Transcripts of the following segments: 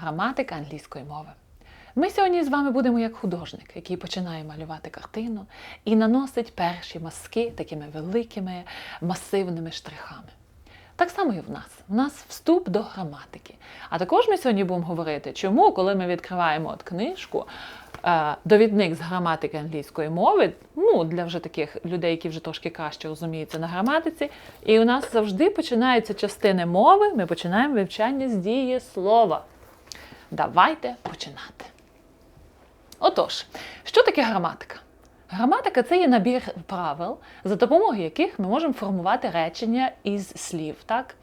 граматика англійської мови. Ми сьогодні з вами будемо як художник, який починає малювати картину і наносить перші мазки такими великими масивними штрихами. Так само і в нас. У нас вступ до граматики. А також ми сьогодні будемо говорити, чому, коли ми відкриваємо от книжку, е, довідник з граматики англійської мови, ну для вже таких людей, які вже трошки краще розуміються на граматиці, і у нас завжди починаються частини мови, ми починаємо вивчання з дієслова. Давайте починати. Отож, що таке граматика? Граматика це є набір правил, за допомогою яких ми можемо формувати речення із слів. так?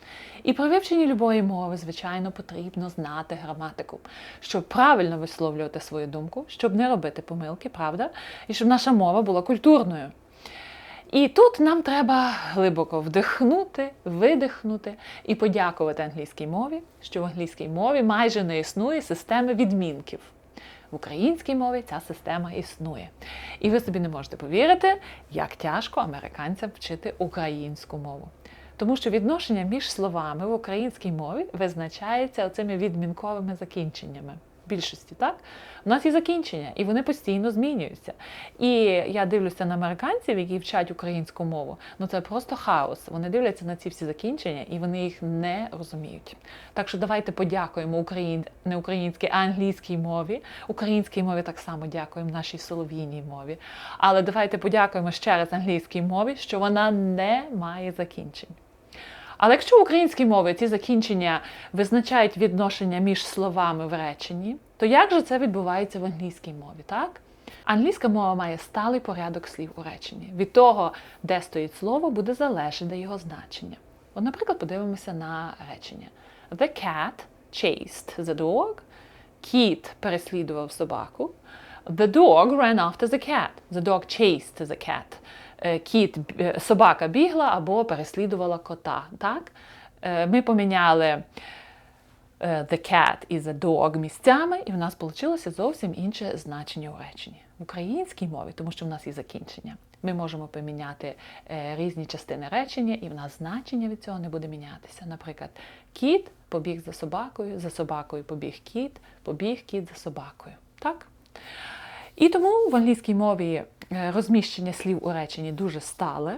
І при вивченні любої мови, звичайно, потрібно знати граматику, щоб правильно висловлювати свою думку, щоб не робити помилки, правда? І щоб наша мова була культурною. І тут нам треба глибоко вдихнути, видихнути і подякувати англійській мові, що в англійській мові майже не існує системи відмінків. В українській мові ця система існує. І ви собі не можете повірити, як тяжко американцям вчити українську мову. Тому що відношення між словами в українській мові визначається оцими відмінковими закінченнями. Більшості, так? У нас є закінчення, і вони постійно змінюються. І я дивлюся на американців, які вчать українську мову. Ну це просто хаос. Вони дивляться на ці всі закінчення і вони їх не розуміють. Так що давайте подякуємо україн... не українській, а англійській мові. Українській мові так само дякуємо нашій солов'їній мові. Але давайте подякуємо ще раз англійській мові, що вона не має закінчень. Але якщо в українській мові ці закінчення визначають відношення між словами в реченні, то як же це відбувається в англійській мові, так? Англійська мова має сталий порядок слів у реченні. Від того, де стоїть слово, буде залежати його значення. От, наприклад, подивимося на речення. The cat chased the dog. Кіт переслідував собаку. The dog ran after the cat. The dog chased the cat. Е, Кіт, е, собака бігла або переслідувала кота. Так? Е, Ми поміняли the cat і the dog місцями, і в нас вийшло зовсім інше значення у реченні. В українській мові, тому що в нас є закінчення. Ми можемо поміняти різні частини речення, і в нас значення від цього не буде мінятися. Наприклад, кіт побіг за собакою, за собакою побіг кіт, побіг кіт за собакою. Так? І тому в англійській мові е, розміщення слів у реченні дуже стале.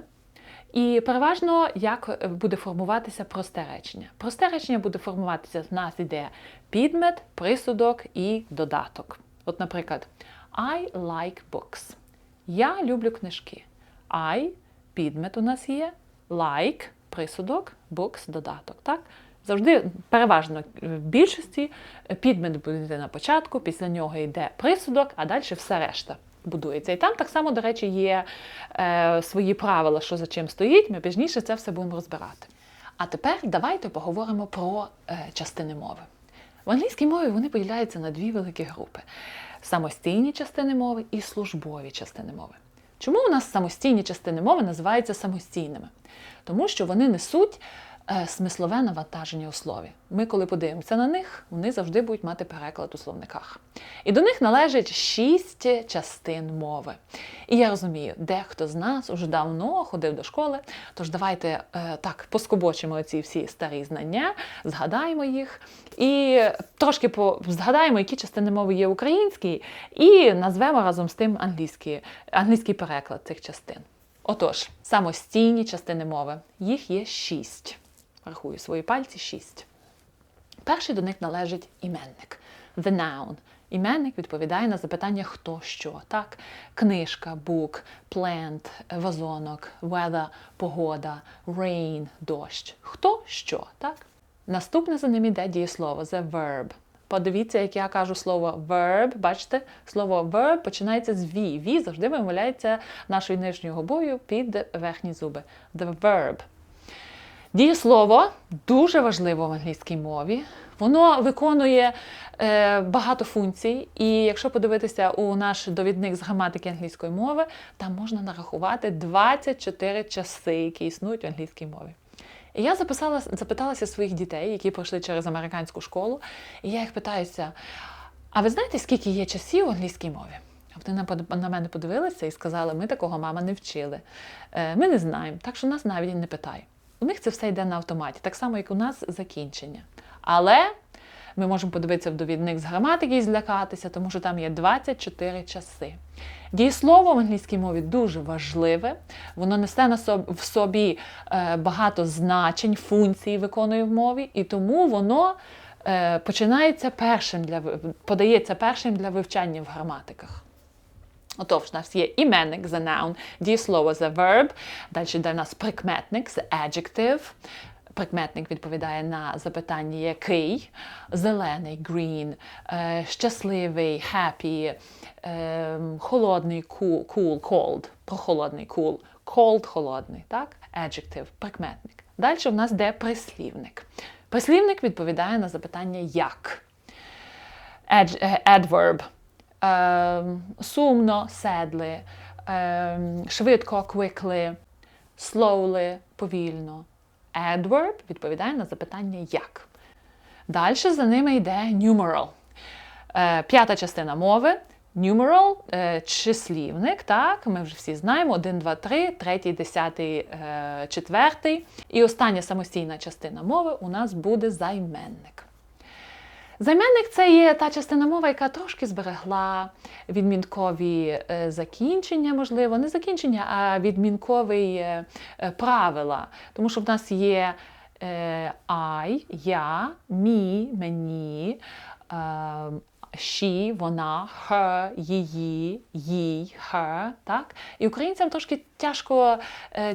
І переважно як буде формуватися просте речення. Просте речення буде формуватися, в нас іде підмет, присудок і додаток. От, наприклад, I like books. Я люблю книжки. I підмет у нас є, like присудок, books додаток. Так? Завжди, переважно в більшості підмет буде на початку, після нього йде присудок, а далі все решта будується. І там так само, до речі, є е, свої правила, що за чим стоїть. Ми пізніше це все будемо розбирати. А тепер давайте поговоримо про е, частини мови. В англійській мові вони поділяються на дві великі групи: самостійні частини мови і службові частини мови. Чому у нас самостійні частини мови називаються самостійними? Тому що вони несуть е, смислове навантаження у слові. Ми, коли подивимося на них, вони завжди будуть мати переклад у словниках. І до них належить шість частин мови. І я розумію, дехто з нас уже давно ходив до школи, тож давайте е, так поскобочимо ці всі старі знання, згадаємо їх і трошки по, згадаємо, які частини мови є українські, і назвемо разом з тим англійський, англійський переклад цих частин. Отож, самостійні частини мови. Їх є шість. Рахую свої пальці шість. Перший до них належить іменник the noun. Іменник відповідає на запитання хто що. Так? Книжка, book, plant, вазонок, weather, погода, rain, дощ. Хто що, так? Наступне за ним іде дієслово the verb. Подивіться, як я кажу слово verb. Бачите, слово verb починається з V. V завжди вимовляється нашою нижньою губою під верхні зуби. The verb. Дієслово дуже важливо в англійській мові. Воно виконує е, багато функцій, і якщо подивитися у наш довідник з граматики англійської мови, там можна нарахувати 24 часи, які існують в англійській мові. І я записала, запиталася своїх дітей, які пройшли через американську школу, і я їх питаюся: а ви знаєте, скільки є часів в англійській мові? Вони на мене подивилися і сказали, ми такого мама не вчили. Е, Ми не знаємо, так що нас навіть не питає. У них це все йде на автоматі, так само, як у нас закінчення. Але Ми можемо подивитися в довідник з граматики і злякатися, тому що там є 24 часи. Дієслово в англійській мові дуже важливе, воно несе в собі е, багато значень, функцій виконує в мові, і тому воно е, починається першим для подається першим для вивчання в граматиках. Отож, у нас є іменник за noun, дієслово за verb, далі йде в нас прикметник за adjective. Прикметник відповідає на запитання який, зелений green, е, щасливий happy, е, холодний cool, cold, прохолодний cool, cold холодний, так? Adjective, прикметник. Далі в нас де прислівник. Прислівник відповідає на запитання як. Е, adverb. Ем, сумно, sadly, ем, швидко, quickly, slowly, повільно. Adverb відповідає на запитання як. Далі за ними йде numeral. Е, п'ята частина мови. Numeral е, числівник, так, ми вже всі знаємо: 1, 2, 3, третій, десятий, е, четвертий. І остання самостійна частина мови у нас буде займенник. Займенник це є та частина мови, яка трошки зберегла відмінкові е, закінчення, можливо, не закінчення, а відмінкові е, е, правила. Тому що в нас є I, я, мі, мені, she, вона, her, її, їй, her. Так? І українцям трошки тяжко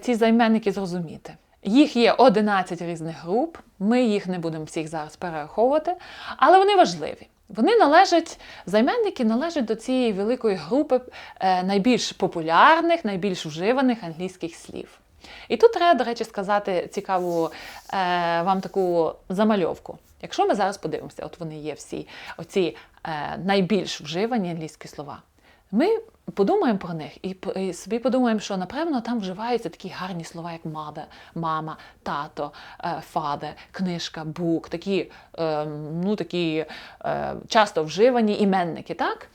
ці займенники зрозуміти. Їх є 11 різних груп, ми їх не будемо всіх зараз перераховувати, але вони важливі. Вони належать, займенники належать до цієї великої групи е, найбільш популярних, найбільш вживаних англійських слів. І тут треба, до речі, сказати цікаву е, вам таку замальовку. Якщо ми зараз подивимося, от вони є всі оці е, найбільш вживані англійські слова. Ми подумаємо про них і, собі подумаємо, що напевно там вживаються такі гарні слова, як мада, мама, тато, е, father, книжка, бук, такі, е, ну, такі е, часто вживані іменники, так?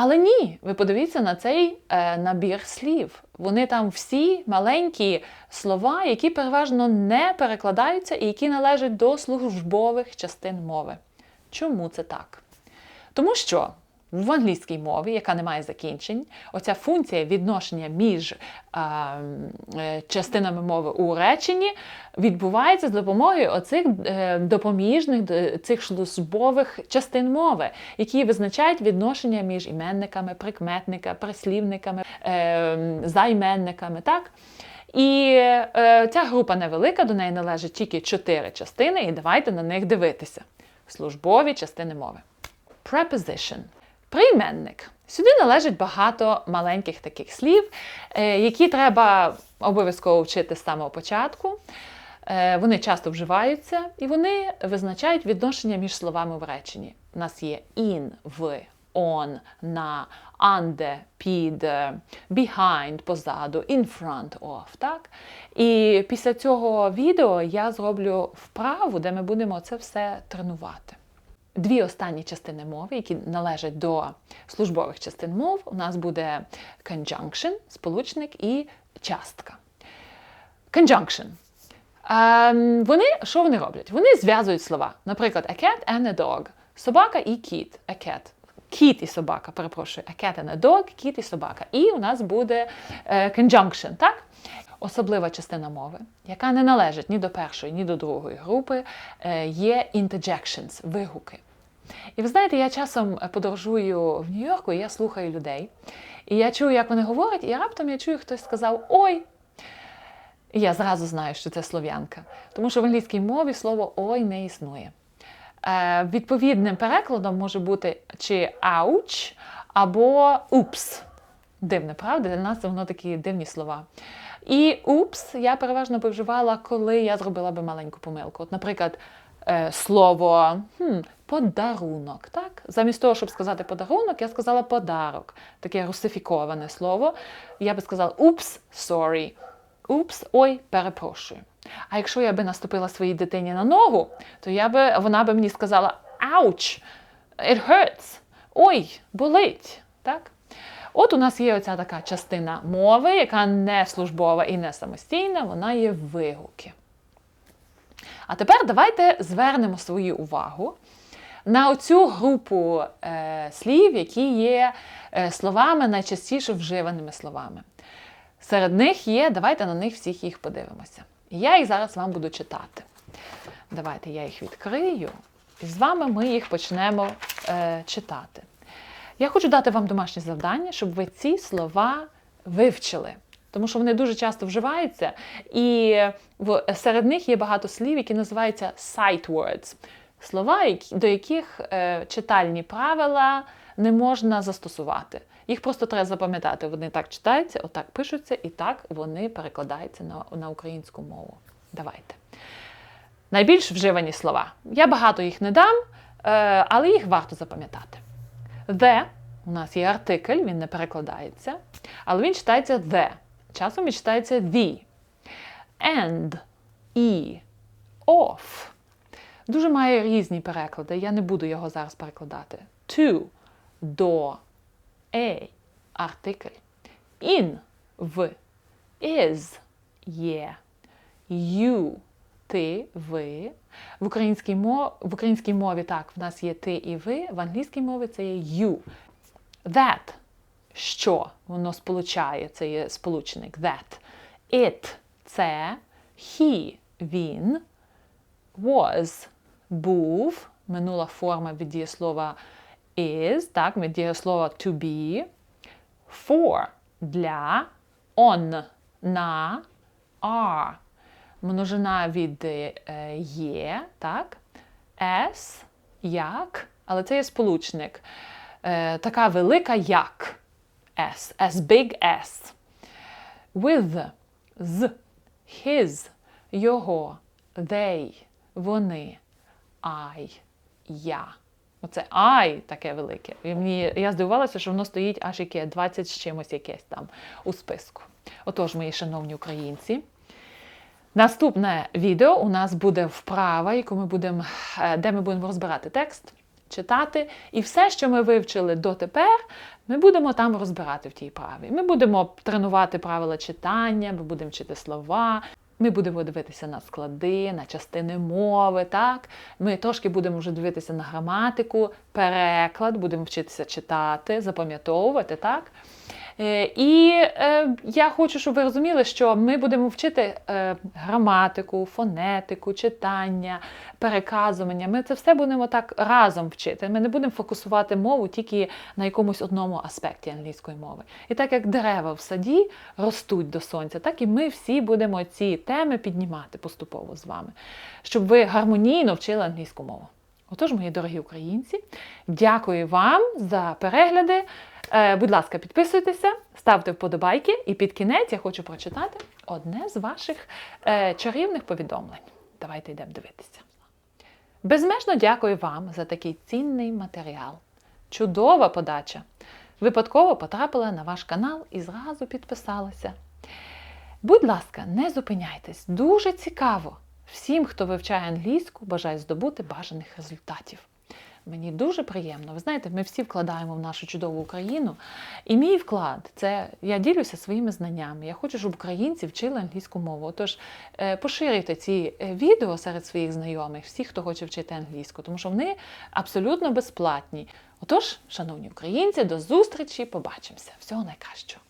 Але ні, ви подивіться на цей е, набір слів. Вони там всі маленькі слова, які переважно не перекладаються і які належать до службових частин мови. Чому це так? Тому що в англійській мові, яка не має закінчень, оця функція відношення між е, е, частинами мови у реченні відбувається з допомогою оцих е, допоміжних цих службових частин мови, які визначають відношення між іменниками, прикметниками, прислівниками, е, займенниками. Так? І е, ця група невелика, до неї належить тільки чотири частини, і давайте на них дивитися. Службові частини мови. Preposition. Прийменник. Сюди належить багато маленьких таких слів, е, які треба обов'язково вчити з самого початку. Е, Вони часто вживаються і вони визначають відношення між словами в реченні. У нас є in, в, on, на, under, під, е, behind, позаду, in front of. Так? І після цього відео я зроблю вправу, де ми будемо це все тренувати. Дві останні частини мови, які належать до службових частин мов, у нас буде conjunction, сполучник і частка. Conjunction. Ем, вони що вони роблять? Вони зв'язують слова. Наприклад, a cat and a dog. Собака і кіт. A cat. Кіт і собака, перепрошую, a cat and a dog, кіт і собака. І у нас буде е, conjunction, так? Особлива частина мови, яка не належить ні до першої, ні до другої групи, е, є interjections, вигуки. І ви знаєте, я часом подорожую в Нью-Йорку, і я слухаю людей. І я чую, як вони говорять, і раптом я чую, хтось сказав Ой. І я зразу знаю, що це слов'янка. Тому що в англійській мові слово ой не існує. Е, відповідним перекладом може бути чи ауч або упс. Дивне, правда? Для нас воно такі дивні слова. І упс я переважно би вживала, коли я зробила би маленьку помилку. От, наприклад, слово хм, подарунок. Так? Замість того, щоб сказати подарунок, я сказала подарок. Таке русифіковане слово. Я би сказала упс, sorry. Упс, ой, перепрошую. А якщо я би наступила своїй дитині на ногу, то я би, вона би мені сказала ouch, it hurts, ой, болить. Так? От у нас є оця така частина мови, яка не службова і не самостійна, вона є вигуки. А тепер давайте звернемо свою увагу на оцю групу е, слів, які є е, словами найчастіше вживаними словами. Серед них є, давайте на них всіх їх подивимося. Я їх зараз вам буду читати. Давайте я їх відкрию, і з вами ми їх почнемо е, читати. Я хочу дати вам домашнє завдання, щоб ви ці слова вивчили. Тому що вони дуже часто вживаються, і в, серед них є багато слів, які називаються sight words. Слова, до яких е, читальні правила не можна застосувати. Їх просто треба запам'ятати. Вони так читаються, отак пишуться, і так вони перекладаються на, на українську мову. Давайте. Найбільш вживані слова. Я багато їх не дам, е, але їх варто запам'ятати. The у нас є артикль, він не перекладається, але він читається the. Часом він читається the. And, і, off. Дуже має різні переклади. Я не буду його зараз перекладати. To, до, a, артикль. In, в, is, є, you, ти, ви. В українській, мові, в українській мові так, в нас є ти і ви, в англійській мові це є you. That, що воно сполучає, це є сполучник that. It це he, він. Was був, минула форма від дієслова is, так, від дієслова to be. For для, on на, are. Множина від е, є, так? As, як, але це є сполучник. Е, така велика як. As, as big as. With, з, his, його, they, вони, I, я. Оце I таке велике. І мені, я здивувалася, що воно стоїть аж яке 20 з чимось якесь там у списку. Отож, мої шановні українці. Наступне відео у нас буде вправа, яку ми будемо, е, де ми будемо розбирати текст, читати. І все, що ми вивчили дотепер, ми будемо там розбирати в тій праві. Ми будемо тренувати правила читання, ми будемо вчити слова. Ми будемо дивитися на склади, на частини мови. так? Ми трошки будемо вже дивитися на граматику, переклад, будемо вчитися читати, запам'ятовувати. так? Е, І е, я хочу, щоб ви розуміли, що ми будемо вчити е, граматику, фонетику, читання, переказування. Ми це все будемо так разом вчити. Ми не будемо фокусувати мову тільки на якомусь одному аспекті англійської мови. І так як дерева в саді ростуть до сонця, так і ми всі будемо ці теми піднімати поступово з вами, щоб ви гармонійно вчили англійську мову. Отож, мої дорогі українці, дякую вам за перегляди. Е, Будь ласка, підписуйтеся, ставте вподобайки, і під кінець я хочу прочитати одне з ваших е, чарівних повідомлень. Давайте йдемо дивитися. Безмежно дякую вам за такий цінний матеріал. Чудова подача! Випадково потрапила на ваш канал і зразу підписалася. Будь ласка, не зупиняйтесь, дуже цікаво. Всім, хто вивчає англійську, бажаю здобути бажаних результатів. Мені дуже приємно. Ви знаєте, ми всі вкладаємо в нашу чудову Україну. І мій вклад це я ділюся своїми знаннями. Я хочу, щоб українці вчили англійську мову. Отож, е, поширюйте ці е, відео серед своїх знайомих, всіх, хто хоче вчити англійську, тому що вони абсолютно безплатні. Отож, шановні українці, до зустрічі, побачимося. Всього найкращого.